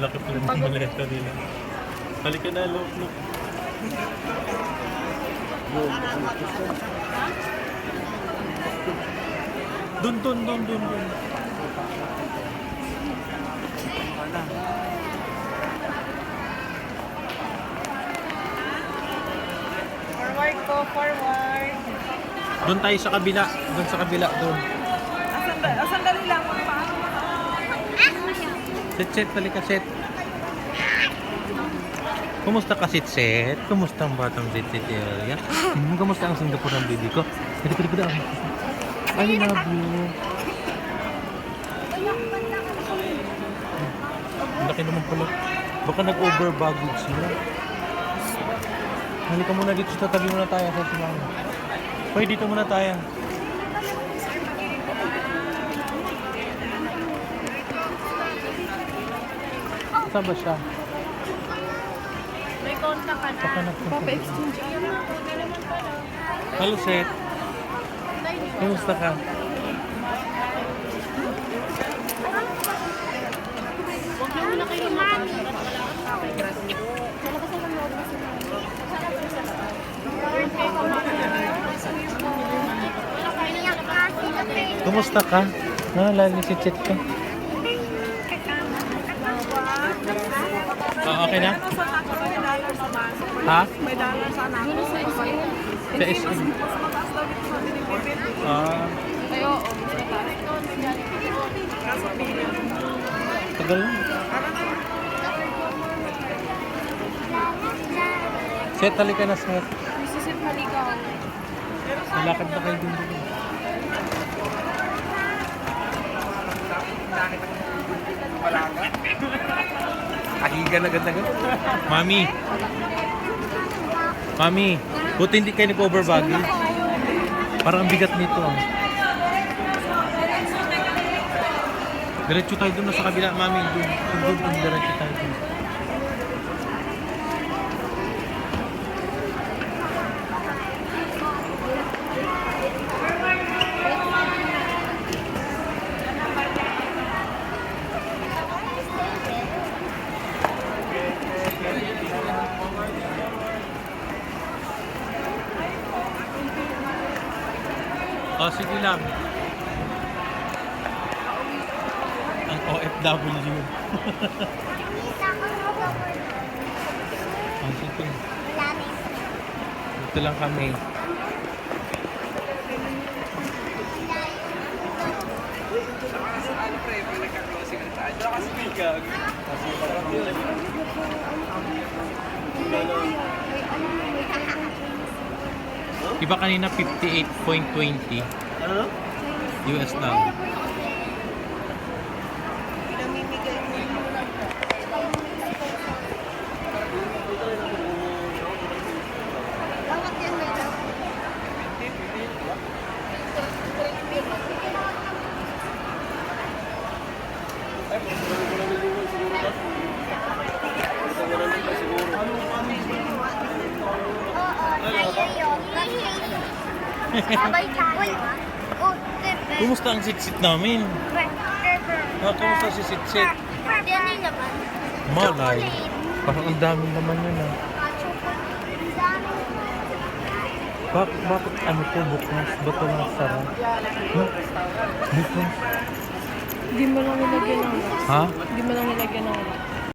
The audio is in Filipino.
Ito nila. Halika na, look, look. Dun, dun, dun, dun, dun. Forward po, forward. Doon tayo sa kabila. Doon sa kabila, doon. Asan, da- asan? Halika, set. Kumusta ka, sit, set? Kumusta ang batang sit, sit, area? Hmm, kumusta ang Singapore ng baby ko? Ko, hindi ko I love you. Ang laki naman pala. Baka nag-over baggage sila. Halika muna dito sa tabi muna tayo sa simama. Hoy, dito muna tayo. Saan ba siya? May contact ka na. Baka nagpunta. Pa-exchange. Hello, Seth. Kumusta ka? Huwag na muna kayo naman. Kumusta ka? Ha, lagi si Chet ka. Ah, okay na? Ako? May dollar sa. Ha? May dollar sa ako. Sa SM. Mas mataas daw dito sa binibibit. Ah, Ay, oo. Kaso billion. tagal lang. Seth, halika na, Seth. Mississip Maligaw. Malakad na kayo din dito. Ahigan agad-agad. Mami. Mami, buti hindi kayo nag-over baggage. Parang ang bigat nito. Diretso tayo dun na sa kabila, Mami. Dun, dun, dun, diretso tayo dun. Oh, sige lang. Ang OFW. oh, sige. Dito lang kami. Ano pre, bigag. Iba kanina 58.20 Ano? US dollar. Sabay tayo. Oh. Kumusta ang sit-sit namin? Ah, kumusta si sit-sit? Yan naman. Malay. Parang ang dami naman yun ah. Bak bakit ano to bukas? Ba't walang sarap? Huh? Bukas? Hindi mo lang nilagyan ng. Ha? Hindi mo lang nilagyan ng.